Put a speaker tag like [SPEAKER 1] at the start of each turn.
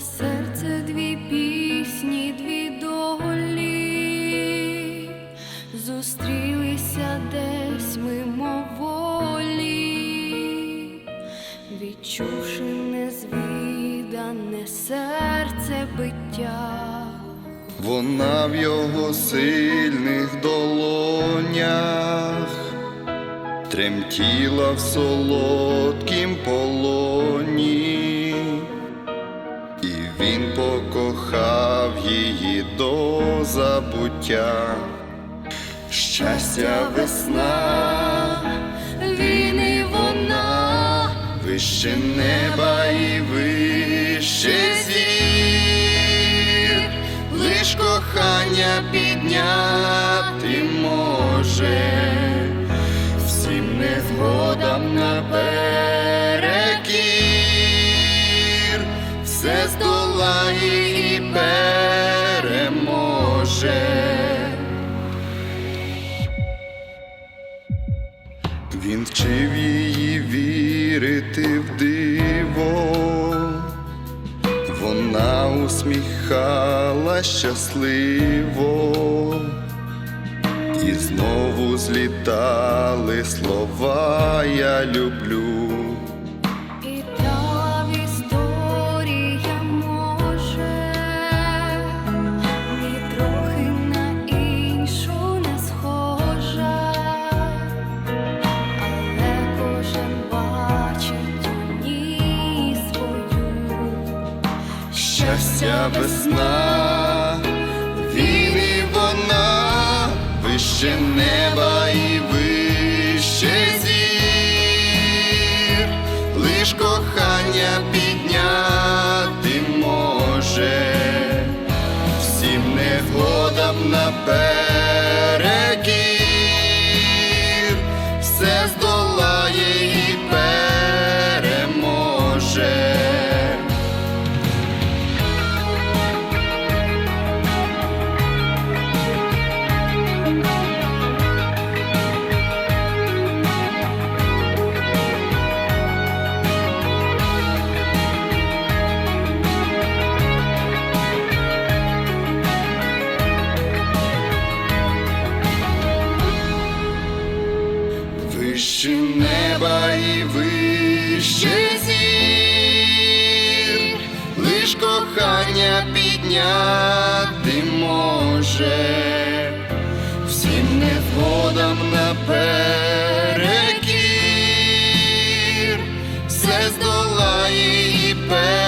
[SPEAKER 1] Серце дві пісні, дві долі, зустрілися десь мимоволі, відчувши незвідане серце биття,
[SPEAKER 2] вона в його сильних долонях, тремтіла в солодкім полоні він покохав її до забуття. Щастя, весна,
[SPEAKER 1] Він і вона,
[SPEAKER 2] вище неба і вище зір, лиш кохання підняти може вірити в диво, вона усміхала щасливо, і знову злітали слова я люблю. Щастя весна, він і вона, вище неба і вище зір, лиш кохання підняти може, всім негодам наперекір, Вище неба і вище зір, лиш кохання підняти може, всім невгодам наперекір, все здолає і переможе.